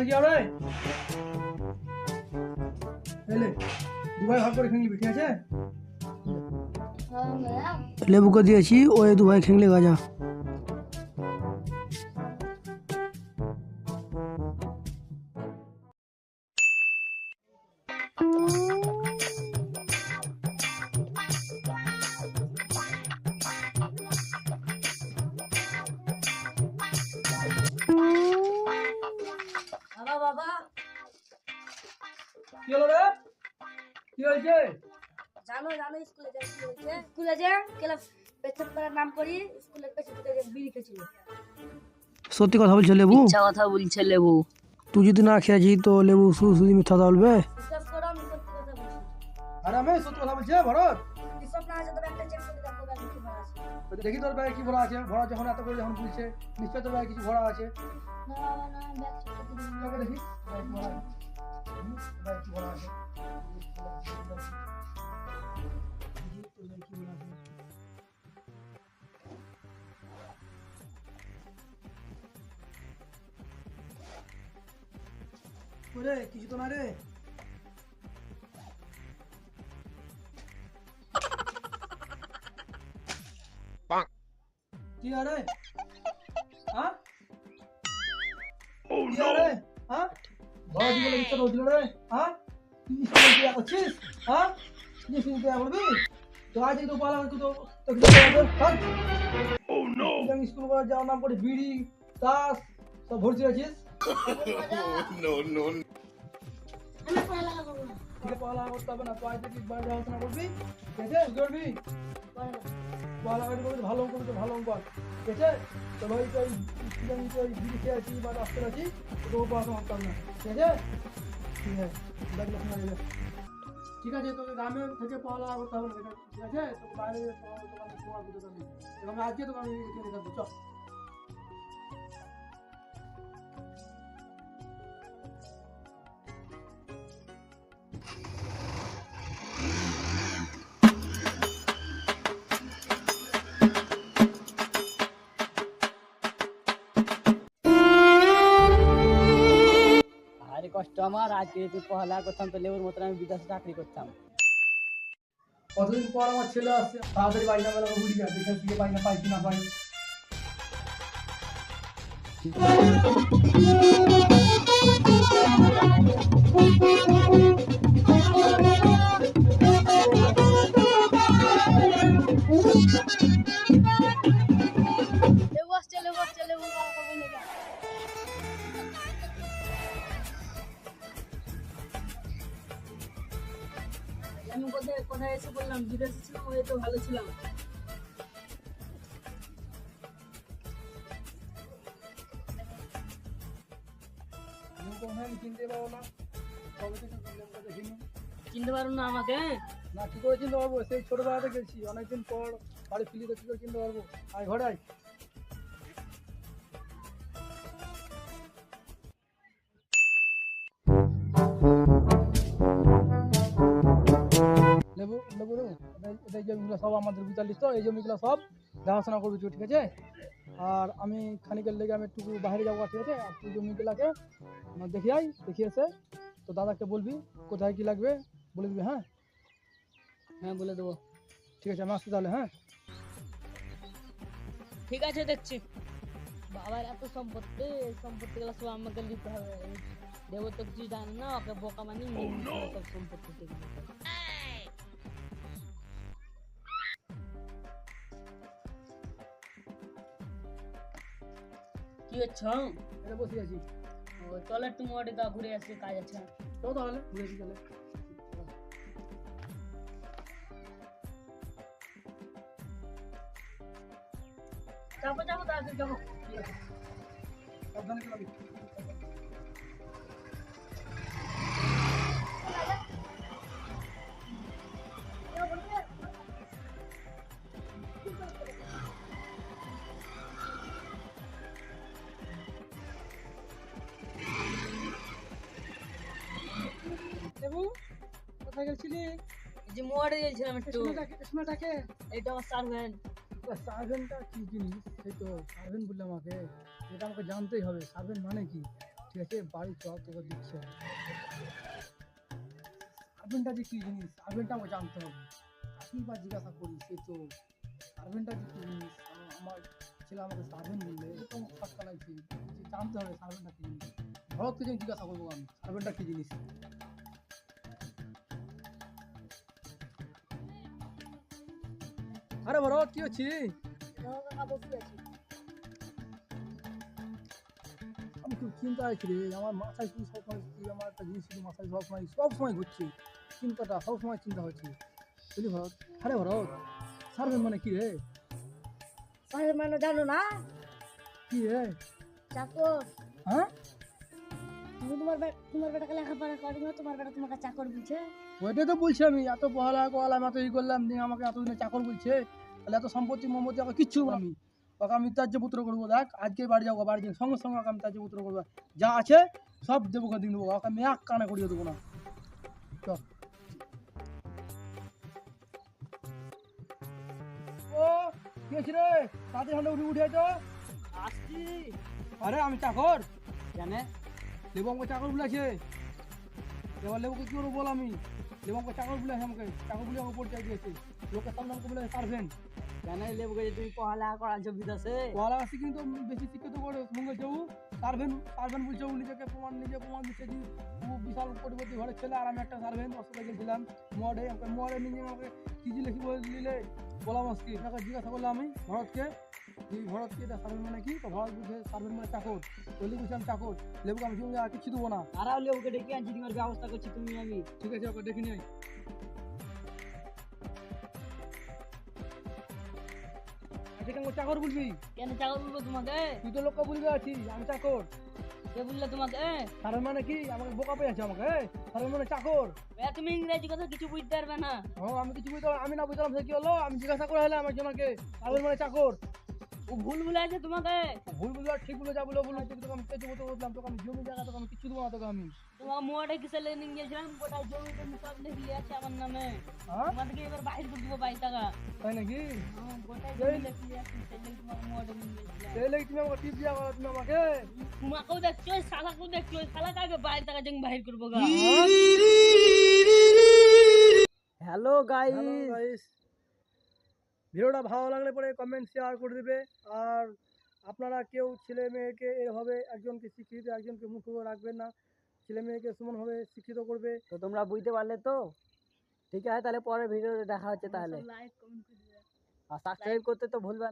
কোথায় কি হবে এলে দুবার ভাগ করে খেয়ে নিবি ঠিক আছে? লেবুকে দিয়েছি ওই দু ভাই খেংলে গাজা। কি হয়েছে? জানো জানো স্কুলে যাই কি হয়েছে। স্কুলে যে কেলা পেছন করার নাম করি স্কুলের পেছন থেকে বিড়ি খেয়েছিল। সত্যি কথা বলছে লেবু? মিথ্যা কথা বলছে লেবু। তুই যদি না খেয়েছিস তো লেবু শুধু শুধু মিথ্যা কথা বলবে? আরে আমি সত্যি কথা বলছি ভরত। চেক করে দেখো তোর ব্যাগে কি ভরা আছে। ভরা যখন এত করে যখন বলছে নিশ্চয় তোর ব্যাগে কিছু ভরা আছে। দেখি। ওরে কিছু তো না রে। কি আরে দিকে ইচ্ছা হচ্ছিল রে হ্যাঁ? তুই স্কুলে কি করছিস হ্যাঁ? তুই স্কুলে কি বলবি তো আজ তো পালা তো তো ও নো তুই স্কুল করে যাওয়ার নাম করে বিড়ি দাস সব ভর্তি আছিস আমি পড়ালেখা করব। না করতে হবে না থেকে বাইরে যাওয়া করবি? ঠিক আছে? করবি? পড়ে না ভালো অঙ্ক করবি ভালো অঙ্ক। ঠিক আছে? তো ভাই তো স্টুডেন্ট বিড়ি খেয়ে আছি বা রাস্তায় আছি তো পড়াশোনা করতাম না। ঠিক আছে? ঠিক আছে ঠিক আছে, তোকে গ্রামে থেকে পড়ালেখা করতে হবে ঠিক আছে? তো বাইরে তোমার তোমার করতে আজকে তোমার আমি চল। ভারী কষ্ট আমার আজকে যদি পড়ালেখা করতাম তো লেবুর মতন আমি বিদেশে চাকরি করতাম। কতদিন পর আমার ছেলে আসছে তাড়াতাড়ি বাইনা বেলা বুঝি না দেখে দিয়ে বাইনা পাই কি না পাই। লেবু ছিলাম ওই তো ভালো ছিলাম। কোথায় চিনতে পারব না। সবে থেকে দেখিনি। চিনতে পারুন না আমাকে? না কি করে চিনতে পারব? সেই ছোটবেলাতে গেছি। অনেকদিন পর বাড়ি ফিরি তো কি করে চিনতে পারব। আয় ঘরে এটা- এটা এই জমিগুলো সব আমাদের বিতালিস তো এই জমিগুলো সব দেখাশোনা করবি তুই ঠিক আছে? আর আমি খানিকের লেগে আমি একটু বাইরে যাব ঠিক আছে? আর তুই জমিগুলাকে দেখে আয় দেখে এসে তো দাদাকে বলবি কোথায় কি লাগবে বলে দিবি হ্যাঁ? হ্যাঁ বলে দেবো। ঠিক আছে আমি আসছি তাহলে হ্যাঁ? ঠিক আছে দেখছি। বাবার এত সম্পত্তি এই সম্পত্তিগুলো সব আমাকে নিতে হবে। দেবো তো কিছু জানে না ওকে বোকা মানি সব সম্পত্তি কি হচ্ছে এটা বসে আছি ও চল একটু মোটে গা ঘুরে আসি কাজ আছে তো তাহলে ঘুরে আসি তাহলে যাব যাব তাড়াতাড়ি যাব সাবধানে চালাবি কোথায় গেছিলি যে গেছিলাম একটু। সোনাটাকে এটা আমার সার্ভেন্ট সার্ভেন্টটা কি জিনিস? সেই তো সার্ভেন্ট বললে আমাকে। এটা আমাকে জানতেই হবে। সার্ভেন্ট মানে কি? ঠিক আছে বাড়ি চল তোকে দিচ্ছে সার্ভেন্টটা যে কি জিনিস? সার্ভেন্টটা আমাকে জানতে হবে। বা জিজ্ঞাসা করি সে তো সার্ভেন্টটা যে কি জিনিস? আমার ছেলে আমাকে সার্ভেন্ট বললে। এরকম খটকা লাগছে জানতে হবে সার্ভেন্টটা কি জিনিস। ভরতকে জিজ্ঞাসা করব আমি সার্ভেন্টটা কি জিনিস? আরে বড় কি হচ্ছে? আমি খুব চিন্তা আছি রে আমার মাথায় শুধু সবসময় কি আমার একটা জিনিস শুধু মাথায় সবসময় সবসময় ঘুরছে। চিন্তাটা সবসময় চিন্তা হচ্ছে। বুঝলি ভরত আরে ভরত সার্ভেন্ট মানে কি রে? সাহেব মানে জানো না? কি রে? চাকর। হ্যাঁ? তুমি তোমার তোমার বেটাকে লেখাপড়া করি না তোমার বেটা তোমাকে চাকর বুঝছে ওইটাই তো বলছি আমি এত পড়ালেখা করলাম এত ই করলাম দিয়ে আমাকে এতদিনে চাকর বলছে। তাহলে এত সম্পত্তি মোমতি আমাকে কিচ্ছু আমি। ওকে আমি ত্যায্য পুত্র করব দেখ আজকে বাড়ি যাব বাড়ি যাব সঙ্গে সঙ্গে ওকে আমি ত্যায্য পুত্র করব। যা আছে সব দেবো দিয়ে দেবো ওকে আমি এক কানে করিয়ে দেবো না। চল। ও কি রে? তাদের হান্ডে উঠে উঠে তো আসছি। আরে আমি চাকর। জানে লেবু আমাকে চাকর বলেছে। এবার লেবুকে কি করব বল আমি? লেবু আমাকে চাকর বলে আমাকে চাকর বলে আমাকে পরিচয় দিয়েছে। লোকের সামনে আমাকে বলে পারবেন জানে লেবুকে যে তুমি পড়ালেখা বিদেশে পড়া আছে কিন্তু বেশি শিক্ষিত করে মঙ্গল বাবু সার্ভেন সার্ভেন বলছে নিজেকে প্রমাণ নিজে প্রমাণ দিচ্ছে যে বিশাল কোটিপতি ঘরের ছেলে আর আমি একটা সার্ভেন সাথে গেছিলাম মডে মডে নিজে আমাকে কি যে লিখি বলে দিলে বলা মুশকিল। তাকে জিজ্ঞাসা করলাম আমি ভরতকে যে ভরতকে এটা সার্ভেন মানে কি? তো ভরত বুঝে সার্ভেন মানে চাকর। বলি বুঝছি আমি চাকর। লেবুকে আমি সঙ্গে আর কিছু দেবো না। তারাও লেবুকে ডেকে আনছি তোমার ব্যবস্থা করছি তুমি আমি। ঠিক আছে ওকে দেখে নিই এটাকে চাকর বলবি? কেন চাকর বলব তোমাকে? তুই তো লোককে বলবি আছি আমি চাকর। কে বললে তোমাকে? তার মানে কি? আমাকে বোকা পেয়েছে আমাকে তার মানে চাকর। তুমি ইংরেজি কথা কিছু বুঝতে পারবে না। ও আমি কিছু বুঝতে আমি না বুঝলাম সে কি হলো? আমি জিজ্ঞাসা করে হলে আমার জনকে তার মানে চাকর। ও ভুল ভুলে আছে তোমাকে ভুল আর ঠিক বুঝলো যা বলো বলো তোকে আমি তেজ বলতে বললাম তোকে আমি জমি জায়গা তোকে আমি কিছু দেবো না তোকে আমি। তোমাকে মোয়াটা কিসে লেনে গিয়েছিলাম গোটাই জমি টমি সব লিখে আছে আমার নামে। হ্যাঁ? তোমাদেরকে এবার বাইর করে দেবো বাড়ি টাকা। তাই নাকি? হ্যাঁ, জমি লিখে আছে সেই মোয়াটা নিয়ে গিয়েছিলাম সেই লেগে তুমি আমাকে টিপ দিয়া করো তুমি আমাকে। তোমাকেও দেখছ ওই শালাকেও দেখছ ওই শালাকে আগে বাইরে টাকা বাহির করব গা? হ্যালো গাই হ্যালো গাইস ভিডিওটা ভালো লাগলে পরে কমেন্ট শেয়ার করে দেবে। আর আপনারা কেউ ছেলে মেয়েকে এভাবে একজনকে শিক্ষিত একজনকে মুখ করে রাখবেন না। ছেলে মেয়েকে সমানভাবে শিক্ষিত করবে। তো তোমরা বুঝতে পারলে তো? ঠিক আছে তাহলে পরের ভিডিওতে দেখা হচ্ছে তাহলে। আর সাবস্ক্রাইব করতে তো ভুলবেন না।